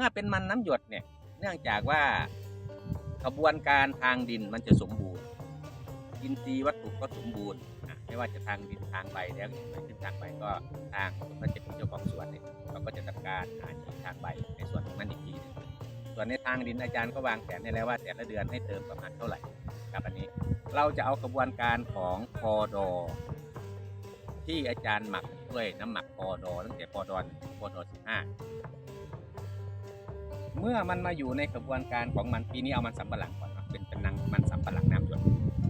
มื่อเป็นมันน้ำหยดเนี่ยเนื่องจากว่าขบวนการทางดินมันจะสมบูรณ์อินทรีย์วัตถุก็สมบูรณ์ไม่ว่าจะทางดินทางใบแล้วอย่าขึ้นทางใบก็ทางมันจะเป็นเจ้าของสวนเนี่ยเขาก็จะทำการหาฉีดทางใบในส่วนของมันอีกทีนึงส่วนในทางดินอาจารย์ก็วางแผนได้แล้วว่าแต่ละเดือนให้เติมประมาณเท่าไหร่ครับอันนี้เราจะเอากระบวนการของพอดอที่อาจารย์หมักด้วยน้ำหมักพอดอตั้งแต่พอดอนพอดอสิบห้า เมื่อมันมาอยู่ในกระบวนการของมันปีนี้เอามันสำปะหลังก่อนเนาะเป็นเป็นนังมันสำปะหลังน้ำหยด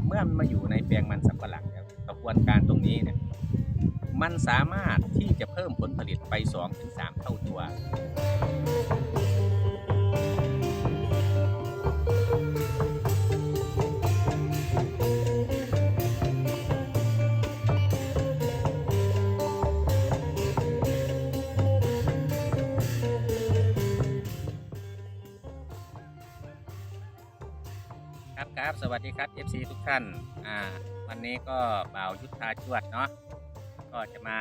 เมื่อมันมาอยู่ในแปลงมันสำปะหลังแล้วกระบวนการตรงนี้เนี่ยมันสามารถที่จะเพิ่มผลผลิตไป2-3ถึงเท่าตัว ครับ สวัสดีครับ FC ทุกท่านอ่าวันนี้ก็บ่าวยุทธาจวดเนาะก็จะมา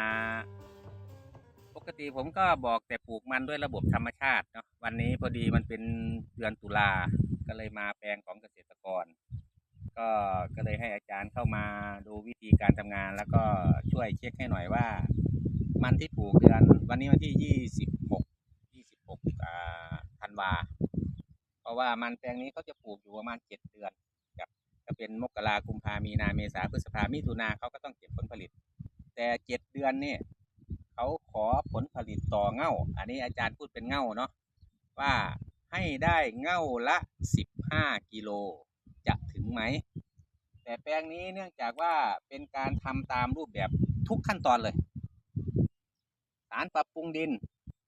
ปกติผมก็บอกแต่ปลูกมันด้วยระบบธรรมชาติเนาะวันนี้พอดีมันเป็นเดือนตุลาก็เลยมาแปลงของเกษตรกร ก็ก็เลยให้อาจารย์เข้ามาดูวิธีการทำงาน แล้วก็ช่วยเช็คให้หน่อยว่า มันที่ปลูกเดือนวันนี้วันที่ 26 26อ่าธันวาเพราะว่ามันแปลงนี้เขาจะปลูกอยู่ประมาณเจ็ดเดือน เป็นมกรากุมภามีนาเมษาพฤษภามิถุนาเขาก็ต้องเก็บผลผลิต แต่เจ็ดเดือนเนี่ยเขาขอผลผลิตต่อเง่า อันนี้อาจารย์พูดเป็นเง่าเนาะว่าให้ได้เง่าละสิบห้ากิโลจะถึงไหม แต่แปลงนี้เนื่องจากว่าเป็นการทำตามรูปแบบทุกขั้นตอนเลย สารปรับปรุงดิน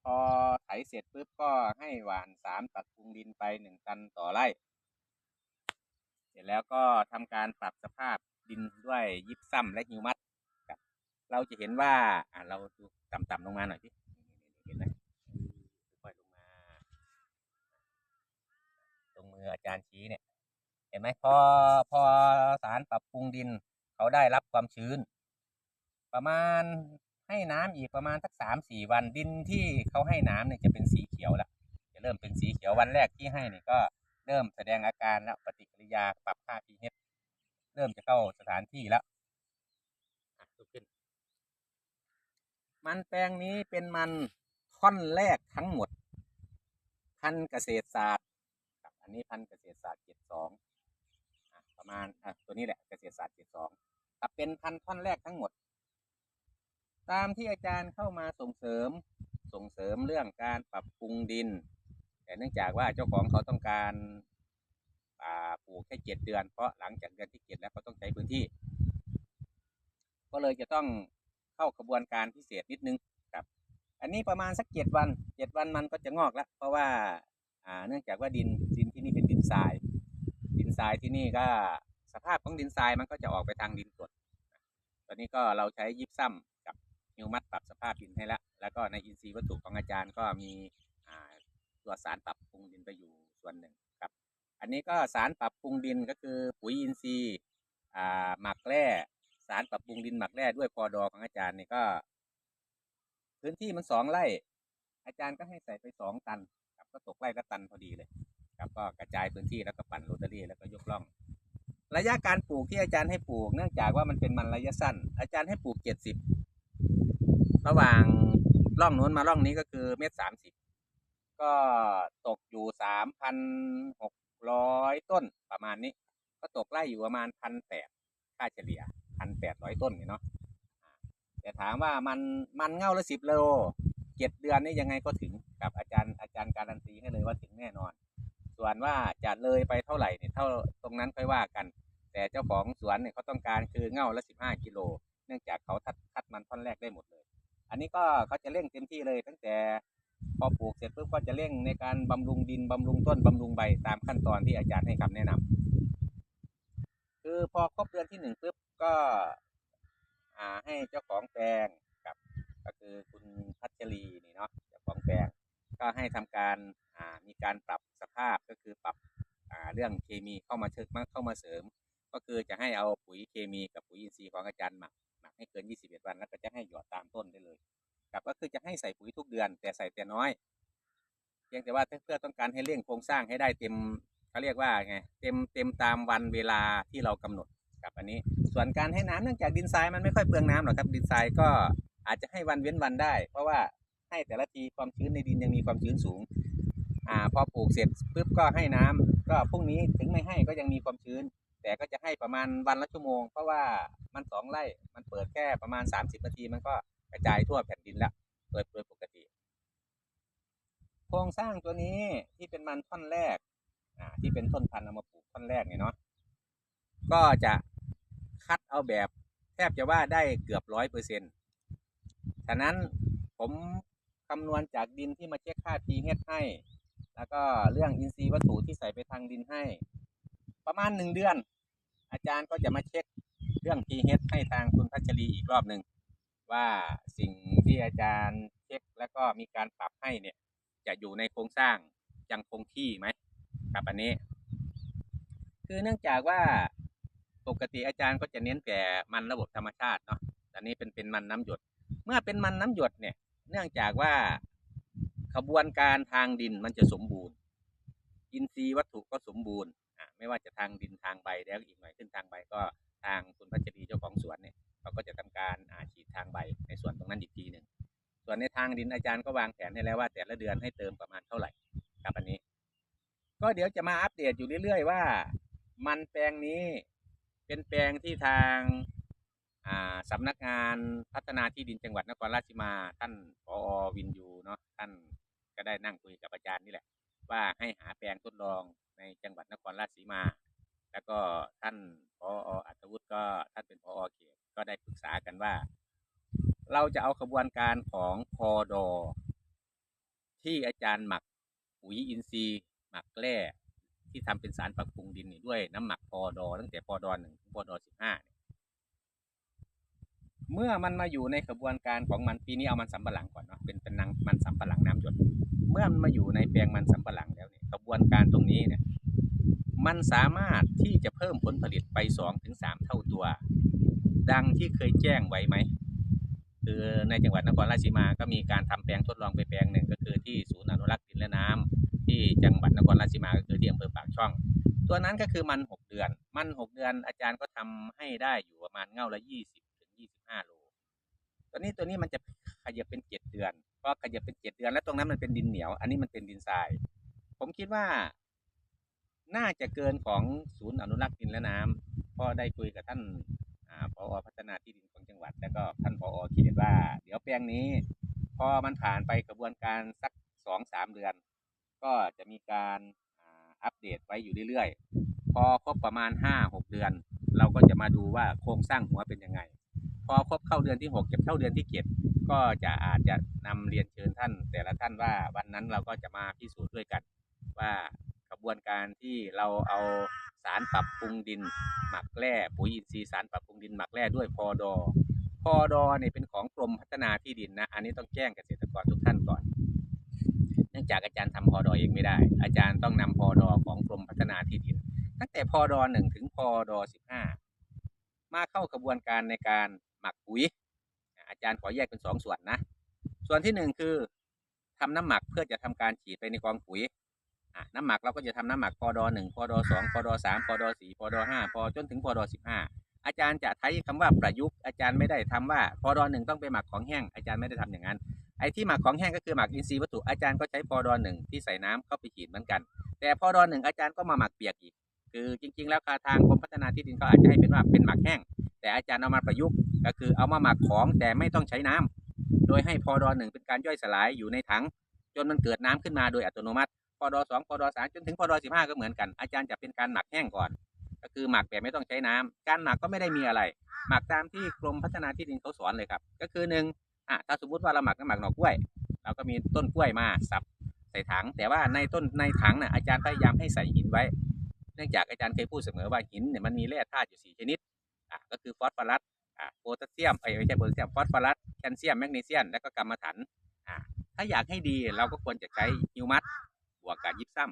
พอไถเสร็จปุ๊บก็ให้หว่านสารปรับปรุงดินไปหนึ่งตันต่อไร่ เสร็จแล้วก็ทำการปรับสภาพดินด้วยยิบซ้ำและฮิวมัสครับ เราจะเห็นว่าอ่าเราดูต่ำๆลงมาหน่อยพี่เห็นไหมค่อยลงมา ตรงมืออาจารย์ชี้เนี่ย เห็นไหมพอพอสารปรับปรุงดิน เขาได้รับความชื้น ประมาณให้น้ำอีกประมาณสักสามสี่วันดินที่เขาให้น้ำเนี่ยจะเป็นสีเขียวละจะเริ่มเป็นสีเขียววันแรกที่ให้เนี่ยก็ เริ่มแสดงอาการแล้วปฏิกิริยาปรับค่า pH เริ่มจะเข้าสถานที่แล้วขึ้น มันแปลงนี้เป็นมันท่อนแรกทั้งหมด พันเกษตรศาสตร์ครับอันนี้พันเกษตรศาสตร์เจ็ดสองประมาณอะตัวนี้แหละเกษตรศาสตร์เจ็ดสองเป็นพันท่อนแรกทั้งหมด ตามที่อาจารย์เข้ามาส่งเสริมส่งเสริมเรื่องการปรับปรุงดิน แต่เนื่องจากว่าเจ้าของเขาต้องการปลูกแค่เจ็ดเดือน เพราะหลังจากเดือนที่เจ็ดแล้วเขาต้องใช้พื้นที่ ก็เลยจะต้องเข้ากระบวนการพิเศษนิดนึงครับ อันนี้ประมาณสักเจ็ดวันเจ็ดวันมันก็จะงอกแล้วเพราะว่าเนื่องจากว่าดินดินที่นี่เป็นดินทราย ดินทรายที่นี่ก็สภาพของดินทรายมันก็จะออกไปทางดินกรดตอนนี้ก็เราใช้ยิบซ้ำกับฮิวมัสปรับสภาพดินให้แล้วแล้วก็ในอินทรีย์วัตถุของอาจารย์ก็มี ตัวสารปรับปรุงดินไปอยู่ส่วนหนึ่งครับ อันนี้ก็สารปรับปรุงดินก็คือปุ๋ยอินทรีย์หมักแร่สารปรับปรุงดินหมักแร่ด้วยพอดอของอาจารย์นี่ก็ พื้นที่มันสองไร่ อาจารย์ก็ให้ใส่ไปสองตันครับก็ตกไร่ละตันพอดีเลย ครับก็กระจายพื้นที่แล้วก็ปั่นโรตารี่แล้วก็ยกล่อง ระยะการปลูกที่อาจารย์ให้ปลูก เนื่องจากว่ามันเป็นมันระยะสั้น อาจารย์ให้ปลูกเจ็ดสิบระหว่างร่องนู้นมาร่องนี้ก็คือเมตรสามสิบ ก็ตกอยู่สามพันหกร้อยต้นประมาณนี้ ก็ตกไล่อยู่ประมาณพันแปดค่าเฉลี่ยพันแปดร้อยต้นเนี่ยเนาะแต่ถามว่ามันมันเง่าละสิบโลเจ็ดเดือนนี่ยังไงก็ถึงกับอาจารย์อาจารย์การันตีให้เลยว่าถึงแน่นอน ส่วนว่าจะเลยไปเท่าไหร่เนี่ยเท่าตรงนั้นค่อยว่ากัน แต่เจ้าของสวนเนี่ยเขาต้องการคือเง่าละสิบห้ากิโล เนื่องจากเขาทัดคัดมันท่อนแรกได้หมดเลย อันนี้ก็เขาจะเร่งเต็มที่เลยตั้งแต่ พอปลูกเสร็จปุ๊บก็จะเร่งในการบำรุงดินบำรุงต้นบำรุงใบตามขั้นตอนที่อาจารย์ให้คำแนะนำคือพอครบเดือนที่หนึ่งปุ๊บก็ให้เจ้าของแปลงกับ ก็คือคุณพัชรีนี่เนาะเจ้าของแปลงก็ให้ทำการมีการปรับสภาพก็คือปรับเรื่องเคมีเข้ามาเชิมาเข้ามาเสริม ก็คือจะให้เอาปุ๋ยเคมีกับปุ๋ยอินทรีย์ของอาจารย์หมักหมักให้เกิน 21 วันแล้วก็จะให้หยอดตามต้นได้เลย ครับก็คือจะให้ใส่ปุ๋ยทุกเดือน แต่ใส่แต่น้อยเพียงแต่ว่าเพื่อต้องการให้เร่งโครงสร้างให้ได้เต็มเขาเรียกว่าไงเต็มเต็มตามวันเวลาที่เรากำหนดกับอันนี้ ส่วนการให้น้ำเนื่องจากดินทรายมันไม่ค่อยเปลืองน้ำหรอกครับดินทรายก็อาจจะให้วันเว้นวันได้ เพราะว่าให้แต่ละทีความชื้นในดินยังมีความชื้นสูงอ่าพอปลูกเสร็จปุ๊บก็ให้น้ำก็พรุ่งนี้ถึงไม่ให้ก็ยังมีความชื้น แต่ก็จะให้ประมาณวันละชั่วโมง เพราะว่ามันสองไร่มันเปิดแค่ประมาณ 30นาทีมันก็ กระจายทั่วแผ่นดินแล้วโดยโดยปกติ โครงสร้างตัวนี้ที่เป็นมันท่อนแรกอ่าที่เป็นต้นพันธุ์เอามาปลูกท่อนแรกเนี่ยเนาะก็จะคัดเอาแบบแทบจะว่าได้เกือบร้อยเปอร์เซ็นต์ฉะนั้นผมคำนวณจากดินที่มาเช็คค่า pH ให้ แล้วก็เรื่องอินทรีย์วัตถุที่ใส่ไปทางดินให้ ประมาณหนึ่งเดือน อาจารย์ก็จะมาเช็คเรื่อง pH ให้ทางคุณพัชรีอีกรอบหนึ่ง ว่าสิ่งที่อาจารย์เช็คแล้วก็มีการปรับให้เนี่ย จะอยู่ในโครงสร้างยังคงที่ไหมกับอันนี้ คือเนื่องจากว่าปกติอาจารย์ก็จะเน้นแต่มันระบบธรรมชาติเนาะแต่นี้เป็นเป็นมันน้ำหยด เมื่อเป็นมันน้ำหยดเนี่ย เนื่องจากว่าขบวนการทางดินมันจะสมบูรณ์ อินทรีย์วัตถุก็สมบูรณ์ไม่ว่าจะทางดินทางใบแล้วอีกหน่อยขึ้นทางใบก็ทางคุณพัชรีเจ้าของสวนเนี่ย เขาก็จะทำการอาฉีดทางใบในส่วนตรงนั้นอีกทีหนึ่งส่วนในทางดินอาจารย์ก็วางแผนให้แล้วว่า แต่ละเดือนให้เติมประมาณเท่าไหร่ครับอันนี้ ก็เดี๋ยวจะมาอัปเดตอยู่เรื่อยๆว่า มันแปลงนี้เป็นแปลงที่ทางอ่าสำนักงานพัฒนาที่ดินจังหวัดนครราชสีมา ท่านผอวินยูเนาะท่านก็ได้นั่งคุยกับอาจารย์นี่แหละ ว่าให้หาแปลงทดลองในจังหวัดนครราชสีมา แล้วก็ท่านผออัตวุฒิก็ท่านเป็นผอเขต ก็ได้ปรึกษากันว่า เราจะเอาขบวนการของพอดอ ที่อาจารย์หมักปุ๋ยอินทรีย์ หมักแร่ที่ทำเป็นสารปรับปรุงดินนี่ด้วยน้ำหมักพอดอตั้งแต่พอดอหนึ่งถึงพอดอสิบห้าเมื่อมันมาอยู่ในขบวนการของมันปีนี้เอามันสำปะหลังก่อนเนาะเป็นเป็นนังมันสำปะหลังน้ำหยดเมื่อมันมาอยู่ในแปลงมันสำปะหลังแล้วเนี่ยขบวนการตรงนี้เนี่ยมันสามารถที่จะเพิ่มผลผลิตไปสองถึงสามเท่าตัว ดังที่เคยแจ้งไว้ไหมคือในจังหวัดนครราชสีมาก็มีการทำแปลงทดลองไปแปลงหนึ่งก็คือที่ศูนย์อนุรักษ์ดินและน้ำที่จังหวัดนครราชสีมาก็คือที่อำเภอปากช่อง ตัวนั้นก็คือมันหกเดือน มันหกเดือนอาจารย์ก็ทำให้ได้อยู่ประมาณเง่าละยี่สิบถึงยี่สิบห้าโลตอนนี้ตัวนี้มันจะขยับเป็นเจ็ดเดือนพอขยับเป็นเจ็ดเดือนแล้วตรงนั้นมันเป็นดินเหนียว อันนี้มันเป็นดินทราย ผมคิดว่า น่าจะเกินของศูนย์อนุรักษ์ดินและน้ำเพอได้คุยกับท่าน อ่าพอพัฒนาที่ดินของจังหวัด แล้วก็ท่านพอเขตว่า เดี๋ยวแปลงนี้ พอมันผ่านไปกระบวนการสักสองสามเดือน ก็จะมีการอัปเดตไว้อยู่เรื่อยๆ พอครบประมาณห้าหกเดือน เราก็จะมาดูว่าโครงสร้างหัวเป็นยังไง พอครบเข้าเดือนที่หกเก็บเข้าเดือนที่เจ็ดก็จะอาจจะนำเรียนเชิญท่าน แต่ละท่านว่าวันนั้นเราก็จะมาพิสูจน์ด้วยกัน ว่ากระบวนการที่เราเอา สารปรับปรุงดิน หมักแร่ปุ๋ยอินทรีย์สารปรับปรุงดินหมักแร่ด้วยพอดอพอดอเนี่ยเป็นของกรมพัฒนาที่ดินนะ อันนี้ต้องแจ้งเกษตรกรทุกท่านก่อน เนื่องจากอาจารย์ทำพอดอเองไม่ได้ อาจารย์ต้องนำพอดอของกรมพัฒนาที่ดิน ตั้งแต่พอดอหนึ่งถึงพอดอสิบห้ามาเข้ากระบวนการในการหมักปุ๋ย อาจารย์ขอแยกเป็นสองส่วนนะ ส่วนที่หนึ่งคือทำน้ำหมักเพื่อจะทำการฉีดไปในกองปุ๋ย อะน้ำหมักเราก็จะทำน้ำหมักพอดอหนึ่งพอดอสองพอดอสามพอดอสี่พอดอห้าพอจนถึงพอดอสิบห้าอาจารย์จะใช้คำว่าประยุกต์อาจารย์ไม่ได้ทำว่าพอดอหนึ่งต้องไปหมักของแห้งอาจารย์ไม่ได้ทำอย่างนั้นไอ้ที่หมักของแห้งก็คือหมักอินทรีย์วัตถุอาจารย์ก็ใช้พอดอหนึ่งที่ใส่น้ำเข้าไปฉีดเหมือนกัน แต่พอดอหนึ่งอาจารย์ก็มาหมักเปียกอีก คือจริง ๆ แล้วทางกรมพัฒนาที่ดินเขาอาจจะให้เป็นว่าเป็นหมักแห้ง แต่อาจารย์เอามาประยุกต์ก็คือเอามาหมักของแต่ไม่ต้องใช้น้ำโดยให้พอดอหนึ่งเป็นการย่อยสลายอยู่ในถัง จนมันเกิดน้ำขึ้นมาโดยอัตโนมัติ พอดอสองพอดอสามจนถึงพอดอสิบห้าก็เหมือนกัน อาจารย์จะเป็นการหมักแห้งก่อน ก็คือหมักแบบไม่ต้องใช้น้ำการหมักก็ไม่ได้มีอะไร หมักตามที่กรมพัฒนาที่ดินเขาสอนเลยครับ ก็คือหนึ่งอะถ้าสมมติว่าเราหมักน้ำหมักหน่อกล้วย เราก็มีต้นกล้วยมาสับใส่ถัง แต่ว่าในต้นในถังน่ะอาจารย์พยายามให้ใส่หินไว้ เนื่องจากอาจารย์เคยพูดเสมอว่าหินเนี่ยมันมีแร่ธาตุอยู่สี่ชนิดอะก็คือฟอสฟอรัสอะโพแทสเซียมเอ้ไม่ใช่โพแทสเซียมฟอสฟอรัสแคลเซียมแมกนีเซียมและก็กัมมันถันอะถ้าอยากให้ดีเราก็ควรจะใช้ฮิวมัส บวกกับยิปซัม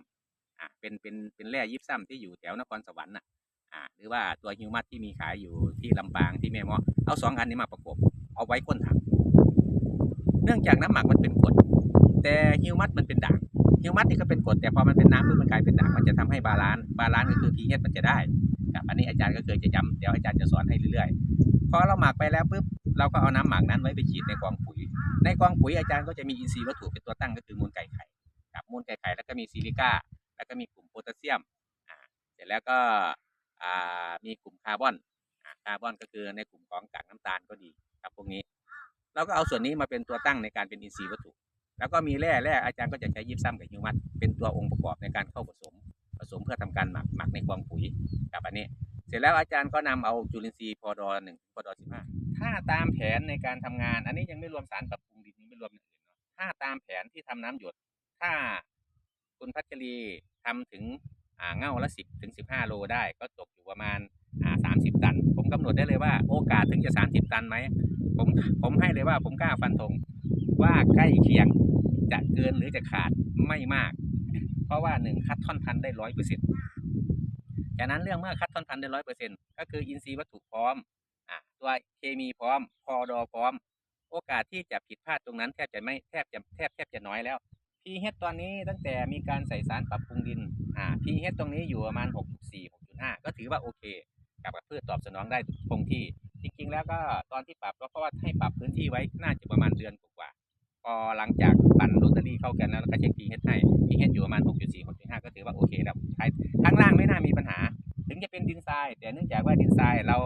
อะเป็นเป็นเป็นแร่ยิปซัมที่อยู่แถวนครสวรรค์น่ะอ่าหรือว่าตัวฮิวมัสที่มีขายอยู่ที่ลำปางที่แม่มอเอาสองอันนี้มาประกบเอาไว้ก้นถังเนื่องจากน้ำหมักมันเป็นกรดแต่ฮิวมัสมันเป็นด่างฮิวมัสนี่ก็เป็นกรดแต่พอมันเป็นน้ำปุ๊บมันกลายเป็นด่างมันจะทำให้บาลานซ์บาลานซ์ก็คือ pH มันจะได้ครับอันนี้อาจารย์ก็เคยจะย้ำเดี๋ยวอาจารย์จะสอนให้เรื่อยๆพอเราหมักไปแล้วปุ๊บเราก็เอาน้ำหมักนั้นไว้ไปฉีดในกองปุ๋ย ในกองปุ๋ยอาจารย์ก็จะมีอินทรีย์วัตถุเป็นตัวตั้งก็คือมูลไก่ไข่ ครับมูลไก่ไข่แล้วก็มีซิลิก้าแล้วก็มีกลุ่มโพแทสเซียมเสร็จแล้วก็มีกลุ่มคาร์บอนคาร์บอนก็คือในกลุ่มของกากน้ำตาลก็ดีครับพวกนี้เราก็เอาส่วนนี้มาเป็นตัวตั้งในการเป็นอินทรีย์วัตถุ แล้วก็มีแร่แร่อาจารย์ก็จะใช้ยิปซัมกับฮิวมัสเป็นตัวองค์ประกอบในการเข้าผสม ผสมเพื่อทำการหมักหมักในกองปุ๋ยกับอันนี้ เสร็จแล้วอาจารย์ก็นำเอาจุลินทรีย์พอดอหนึ่งพอดอสิบห้าถ้าตามแผนในการทำงาน อันนี้ยังไม่รวมสารปรับปรุงดินยังไม่รวมอย่างอื่นเนาะถ้าตามแผนที่ทำน้ำหยด ถ้าคุณพัชรีทำถึงเง่าละสิบถึงสิบห้าโลได้ก็ตกอยู่ประมาณสามสิบตัน ผมกำหนดได้เลยว่าโอกาสถึงจะสามสิบตันไหมผมผมให้เลยว่าผมกล้าฟันธงว่าใกล้เคียงจะเกินหรือจะขาดไม่มาก เพราะว่าหนึ่งคัดท่อนพันได้ร้อยเปอร์เซ็นต์ฉะนั้นเรื่องเมื่อคัดท่อนพันได้ร้อยเปอร์เซ็นต์ก็คืออินทรีย์วัตถุพร้อมอตัวเคมีพร้อมพอดอพร้อม โอกาสที่จะผิดพลาดตรงนั้นแทบจะไม่แทบจะแทบแทบจะน้อยแล้ว pH ตอนนี้ตั้งแต่มีการใส่สารปรับปรุงดินอ่า pH ตรงนี้อยู่ประมาณ 6.4 6.5 ก็ถือว่าโอเค กับพืชตอบสนองได้คงที่ จริงๆ แล้วก็ตอนที่ปรับก็เพราะว่าให้ปรับพื้นที่ไว้น่าจะประมาณเดือนกว่าพอหลังจากปั่นโรตารี่เข้ากันแล้วแล้วก็เช็ค pH ให้ pH อยู่ประมาณ 6.4 6.5 ก็ถือว่าโอเคแล้วท้ายข้างล่างไม่น่ามีปัญหา ถึงจะเป็นดินทราย แต่เนื่องจากว่าดินทรายเรา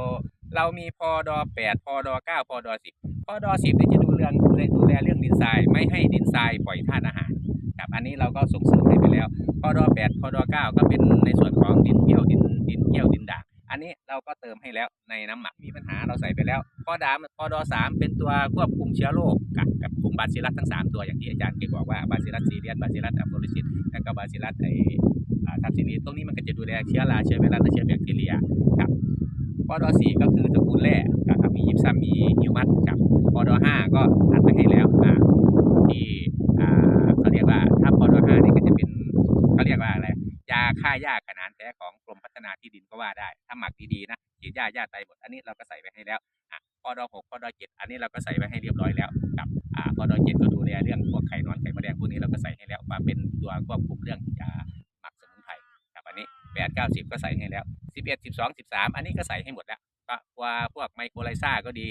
เรามีพอดอ8พอดอ9พอดอ10พอดอ10เนี่จะดูเรื่องดูแลเรื่องดินทราย ไม่ให้ดินทรายปล่อยธาตุอาหารครับอันนี้เราก็ส่งเสริมไปแล้วพอดอแปดพอดอเก้าก็เป็นในส่วนของดินเกี้ยวดินดินเกี้ยวดินด่างอันนี้เราก็เติมให้แล้วในน้ำหมักมีปัญหาเราใส่ไปแล้วพอดามพอดอสามเป็นตัวควบคุมเชื้อโรคกับกับกลุ่มบาซิลัสทั้งสามตัวอย่างที่อาจารย์เคยบอกว่าบาซิลัสซีเรียสบาซิลัสอัปโปลิซิสและก็บาซิลัสไอ ทับซิลิสตรงนี้มันก็จะดูแลเชื้อราเชื้อไวรัสและเชื้อแบคทีเรียครับพอดอสี่ก็คือตระกูลแร่ครับมียิปซัมมีฮิวมัสกับพอดอห้าก็อัดไปให้แล้วที่เขาเรียกว่าถ้าพอดอห้านี่ก็จะเป็นเขาเรียกว่าอะไรยาฆ่าหญ้าขนานแท้ของกรมพัฒนาที่ดินก็ว่าได้ ถ้าหมักดีๆนะฉีดหญ้าหญ้าตายหมดอันนี้เราก็ใส่ไว้ให้แล้วอะพอดอหกพอดอเจ็ดอันนี้เราก็ใส่ไว้ให้เรียบร้อยแล้วกับอ่าพอดอเจ็ดก็ดูแลเรื่องพวกไข่นอนไข่แมลงพวกนี้เราก็ใส่ให้แล้วมาเป็นตัวควบคุมเรื่อง เก้าสิบก็ใส่ให้แล้วสิบเอ็ดสิบสองสิบสามอันนี้ก็ใส่ให้หมดแล้วก็ว่าพวกไมโครไลซ่าก็ดี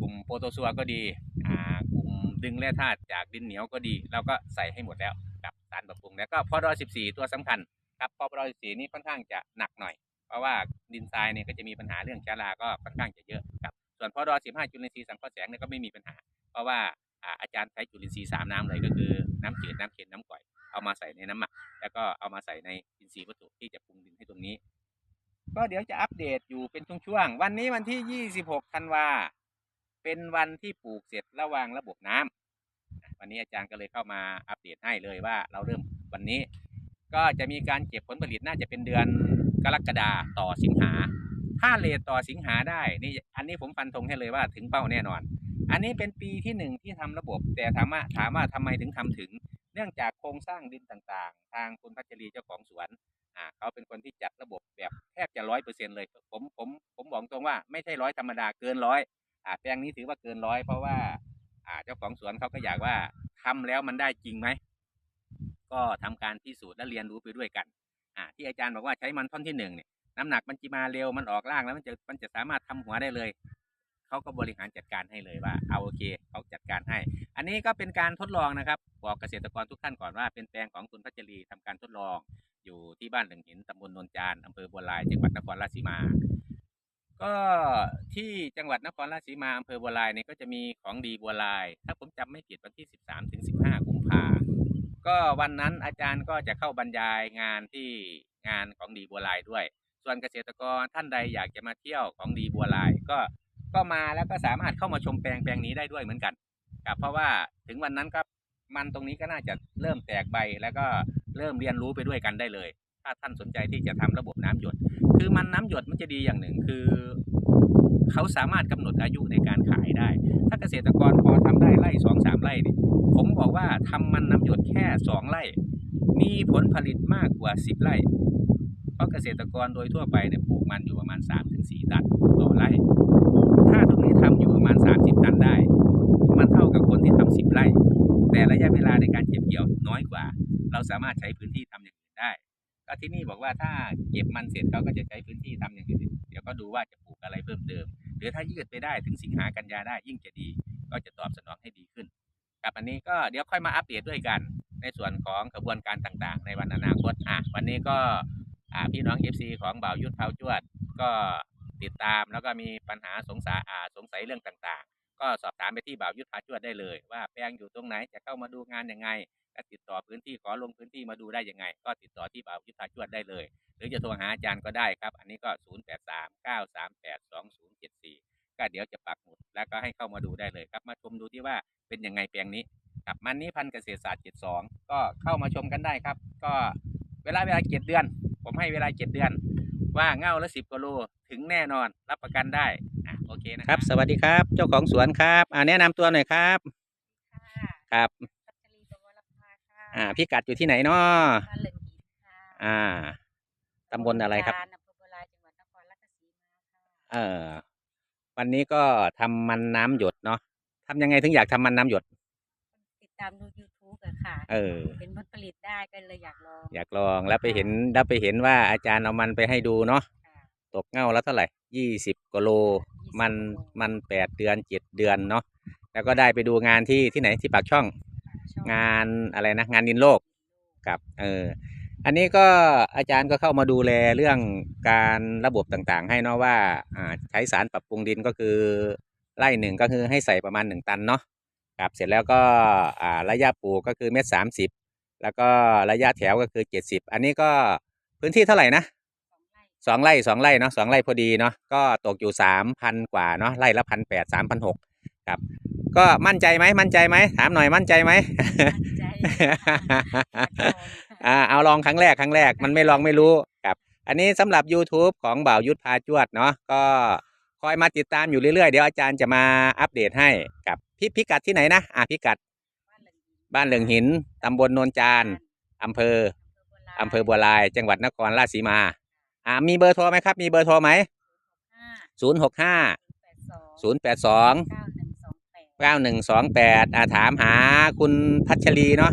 กลุ่มโปรโตซัวก็ดีอ่ากลุ่มดึงแร่ธาตุจากดินเหนียวก็ดีเราก็ใส่ให้หมดแล้วกับสารปรับปรุงแล้วก็พอดอสิบสี่ตัวสำคัญครับพอปรอยสีนี่ค่อนข้างจะหนักหน่อย เพราะว่าดินทรายเนี่ยก็จะมีปัญหาเรื่องเชื้อราก็ค่อนข้างจะเยอะครับส่วนพอดอ15จุลินทรีย์สังเคราะห์แสงเนี่ยก็ไม่มีปัญหา เพราะว่าอาจารย์ใช้จุลินทรีย์สามน้ำเลยก็คือน้ำจืดน้ำเค็มน้ำก่อย เอามาใส่ในน้ำหมัก แล้วก็เอามาใส่ในอินทรีย์วัตถุที่จะปรุงดินให้ตรงนี้ ก็เดี๋ยวจะอัปเดตอยู่เป็นช่วงๆวันนี้วันที่ 26ธันวาเป็นวันที่ปลูกเสร็จระวางระบบน้ำวันนี้อาจารย์ก็เลยเข้ามาอัปเดตให้เลยว่าเราเริ่มวันนี้ ก็จะมีการเก็บผลผลิตน่าจะเป็นเดือนกรกฎาต่อสิงหา ถ้าเลทต่อสิงหาได้นี่อันนี้ผมฟันธงให้เลยว่าถึงเป้าแน่นอน อันนี้เป็นปีที่หนึ่งที่ทำระบบ แต่ถามว่าถามว่าทำไมถึงทำถึง เนื่องจากโครงสร้างดินต่างๆ ทางคุณพัชรีเจ้าของสวนอ่าเขาเป็นคนที่จัดระบบแบบแทบจะร้อยเปอร์เซ็นเลยผมผมผมบอกตรงว่าไม่ใช่ร้อยธรรมดาเกินร้อยอ่าแปลงนี้ถือว่าเกินร้อยเพราะว่าอ่าเจ้าของสวนเขาก็อยากว่าทำแล้วมันได้จริงไหมก็ทำการพิสูจน์และเรียนรู้ไปด้วยกันอ่าที่อาจารย์บอกว่าใช้มันท่อนที่หนึ่งเนี่ยน้ำหนักมันจะมาเร็วมันออกล่างแล้วมันจะมันจะสามารถทำหัวได้เลย เขาก็บริหารจัดการให้เลยว่าเอาโอเคเขาจัดการให้ อันนี้ก็เป็นการทดลองนะครับบอกเกษตรกรทุกท่านก่อนว่าเป็นแปลงของคุณพัชรีทำการทดลอง อยู่ที่บ้านหลืองหินตำบลนนจานอำเภอบัวลายจังหวัดนครราชสีมา ก็ที่จังหวัดนครราชสีมาอำเภอบัวลายเนี่ยก็จะมีของดีบัวลาย ถ้าผมจำไม่ผิดวันที่ 13ถึง15กุมภาก็วันนั้นอาจารย์ก็จะเข้าบรรยายงานที่งานของดีบัวลายด้วย ส่วนเกษตรกรท่านใดอยากจะมาเที่ยวของดีบัวลาย ก็ ก็มาแล้วก็สามารถเข้ามาชมแปลงแปลงนี้ได้ด้วยเหมือนกันครับเพราะว่าถึงวันนั้นครับมันตรงนี้ก็น่าจะเริ่มแตกใบแล้วก็เริ่มเรียนรู้ไปด้วยกันได้เลย ถ้าท่านสนใจที่จะทำระบบน้ำหยด คือมันน้ำหยดมันจะดีอย่างหนึ่งคือ เขาสามารถกำหนดอายุในการขายได้ ถ้าเกษตรกรพอทำได้ไร่สองสามไร่นี่ผมบอกว่าทำมันน้ำหยดแค่สองไร่ มีผลผลิตมากกว่าสิบไร่ เพราะเกษตรกรโดยทั่วไปเนี่ยปลูกมันอยู่ประมาณ3-4ตันต่อไร่ สามารถใช้พื้นที่ทำอย่างอื่นได้ ก็ที่นี่บอกว่าถ้าเก็บมันเสร็จเขาก็จะใช้พื้นที่ทำอย่างอื่นเดี๋ยวก็ดูว่าจะปลูกอะไรเพิ่มเติม หรือถ้ายืดไปได้ถึงสิงหากันยาได้ยิ่งจะดี ก็จะตอบสนองให้ดีขึ้นกับอันนี้ก็เดี๋ยวค่อยมาอัปเดตด้วยกัน ในส่วนของกระบวนการต่างๆ ในวันอนาคตอะวันนี้ก็อ่าพี่น้อง FC ของบ่าวยุทธเท้าจวดก็ติดตามแล้วก็มีปัญหาสงสัยอ่าสงสัยเรื่องต่างๆ ก็สอบถามไปที่บ่าวยุทธาจวดได้เลย ว่าแปลงอยู่ตรงไหนจะเข้ามาดูงานยังไงและติดต่อพื้นที่ขอลงพื้นที่มาดูได้ยังไง ก็ติดต่อที่บ่าวยุทธาจวดได้เลย หรือจะโทรหาอาจารย์ก็ได้ครับ อันนี้ก็ 0 8 3 9 3 8 2 0 7 4 ก็เดี๋ยวจะปักหมุดแล้วก็ให้เข้ามาดูได้เลยครับ มาชมดูที่ว่าเป็นยังไงแปลงนี้กับมันนี้พันเกษตรศาสตร์72ก็เข้ามาชมกันได้ครับ ก็เวลาเวลาเจ็ดเดือน ผมให้เวลาเจ็ดเดือน ว่าเง่าละสิบกิโลถึงแน่นอนรับประกันได้ โอเคนะครับ สวัสดีครับ เจ้าของสวนครับอ่าแนะนำตัวหน่อยครับค่ะครับพัชรีสวรภาค่ะอ่าพี่กัดอยู่ที่ไหนเนาะบ้านเหลิงหินค่ะอ่าตำบลอะไรครับอำเภอโบราณจังหวัดนครราชสีมาค่ะเออวันนี้ก็ทำมันน้ำหยดเนาะทำยังไงถึงอยากทำมันน้ำหยด ติดตามดู YouTube อะค่ะ เออเป็นผลผลิตได้ก็เลยอยากลอง อยากลองแล้วไปเห็นแล้วไปเห็นว่าอาจารย์เอามันไปให้ดูเนาะค่ะ ตกเง่าแล้วเท่าไหร่ยี่สิบกิโล20มันกิโลมันแปดเดือนเจ็ดเดือนเนาะแล้วก็ได้ไปดูงานที่ที่ไหนที่ปากช่องช่อง งานอะไรนะงานดินโลกกับเอออันนี้ก็อาจารย์ก็เข้ามาดูแลเรื่องการระบบต่างๆ ให้เนาะว่าอ่าใช้สารปรับปรุงดินก็คือไร่หนึ่งก็คือให้ใส่ประมาณหนึ่งตันเนาะครับเสร็จแล้วก็อ่าระยะปลูกก็คือเมตรสามสิบแล้วก็ระยะแถวก็คือเจ็ดสิบอันนี้ก็พื้นที่เท่าไหร่นะ สองไร่สองไร่สองไร่เนาะสองไร่พอดีเนาะก็ตกอยู่สามพันกว่าเนาะไร่ละพันแปดสามพันหกครับ ก็มั่นใจไหมมั่นใจไหมถามหน่อยมั่นใจไหมมั่นใจอยากลองอ่าเอาลองครั้งแรกครั้งแรกมันไม่ลองไม่รู้ครับ อันนี้สำหรับ YouTube ของบ่าวยุทธพาจวดเนาะก็คอยมาติดตามอยู่เรื่อยๆ เดี๋ยวอาจารย์จะมาอัปเดตให้กับพิพิกัดที่ไหนนะอ่าพิกัดบ้านเหลิงหินบ้านเหลืองหินตำบลโนนจานอำเภออำเภอบัวลาย จังหวัดนครราชสีมา อ่ามีเบอร์โทรไหมครับ มีเบอร์โทรไหมศูนย์หกห้าศูนย์แปดสองเก้าหนึ่งสองแปดอ่าถามหาคุณพัชรีเนาะ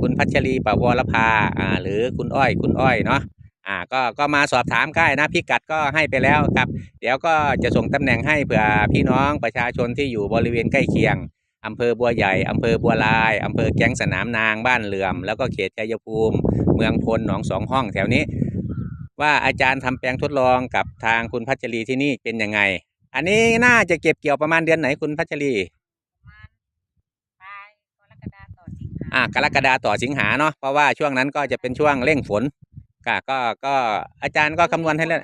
คุณพัชรีปวรภาอ่าหรือคุณอ้อยคุณอ้อยเนาะอ่าก็ก็มาสอบถามได้นะพิกัดก็ให้ไปแล้วครับ เดี๋ยวก็จะส่งตำแหน่งให้เผื่อพี่น้องประชาชนที่อยู่บริเวณใกล้เคียงอำเภอบัวใหญ่อำเภอบัวลายอำเภอแก้งสนามนางบ้านเหลื่อม แล้วก็เขตชัยภูมิ เมืองพลหนองสองห้องแถวนี้ ว่าอาจารย์ทำแปลงทดลองกับทางคุณพัชรีที่นี่เป็นยังไง อันนี้น่าจะเก็บเกี่ยวประมาณเดือนไหนคุณพัชรีประมาณปลายกรกฎาต่อสิงหาอ่ากรกฎาต่อสิงหาเนาะเพราะว่าช่วงนั้นก็จะเป็นช่วงเร่งฝนก็ก็ก็อาจารย์ก็คำนวณให้แล้ว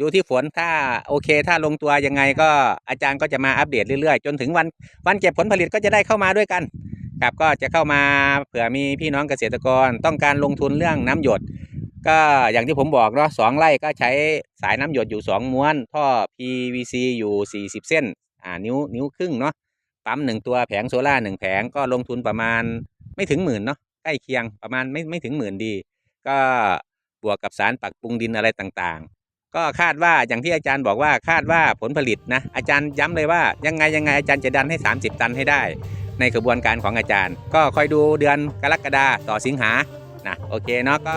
ดูที่ฝนถ้าโอเค ถ้าลงตัวยังไงก็อาจารย์ก็จะมาอัปเดตเรื่อยๆ จนถึงวันวันเก็บผลผลิตก็จะได้เข้ามาด้วยกันครับก็จะเข้ามาเผื่อมีพี่น้องเกษตรกรต้องการลงทุนเรื่องน้ำหยด ก็อย่างที่ผมบอกเนาะสองไร่ก็ใช้สายน้ำหยดอยู่สองม้วน ท่อ PVC อยู่ 40 เส้น อ่า นิ้วนิ้วครึ่งเนาะปั๊มหนึ่งตัวแผงโซล่าหนึ่งแผงก็ลงทุนประมาณไม่ถึงหมื่นเนาะใกล้เคียงประมาณไม่ไม่ถึงหมื่นดี ก็บวกกับสารปรับปรุงดินอะไรต่างๆ ก็คาดว่าอย่างที่อาจารย์บอกว่าคาดว่าผลผลิตนะอาจารย์ย้ำเลยว่ายังไงยังไงอาจารย์จะดันให้ 30 ตันให้ได้ ในกระบวนการของอาจารย์ ก็คอยดูเดือนกรกฎาต่อสิงหานะโอเคเนาะก็